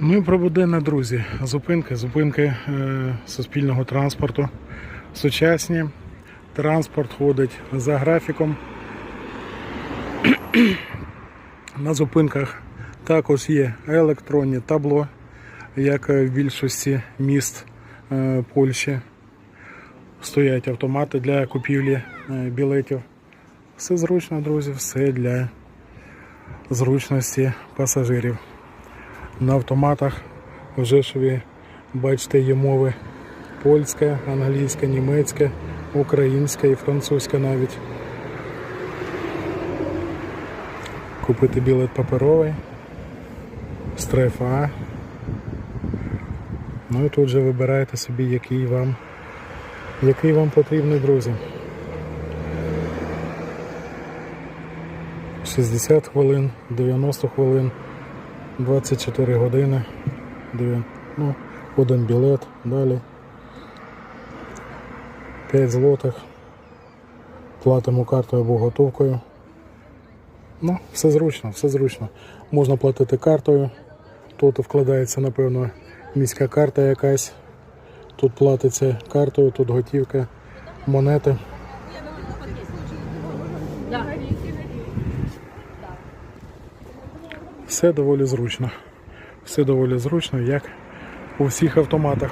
Ну і про буденне, друзі. Зупинки, зупинки е, суспільного транспорту. Сучасні. Транспорт ходить за графіком. На зупинках також є електронні табло, як в більшості міст е, Польщі. Стоять автомати для купівлі е, білетів. Все зручно, друзі, все для зручності пасажирів. На автоматах вже ж ви бачите є мови польська, англійська, німецька, українська і французька навіть. Купити білет паперовий, стрефа А. Ну і тут же вибираєте собі, який вам, який вам потрібний, друзі. 60 хвилин, 90 хвилин, 24 години, ну, один білет, далі 5 злотих, платимо картою або готовкою. Ну, все зручно, все зручно. Можна платити картою, тут вкладається, напевно, міська карта якась. Тут платиться картою, тут готівка, монети. Все доволі зручно. Все доволі зручно, як у всіх автоматах.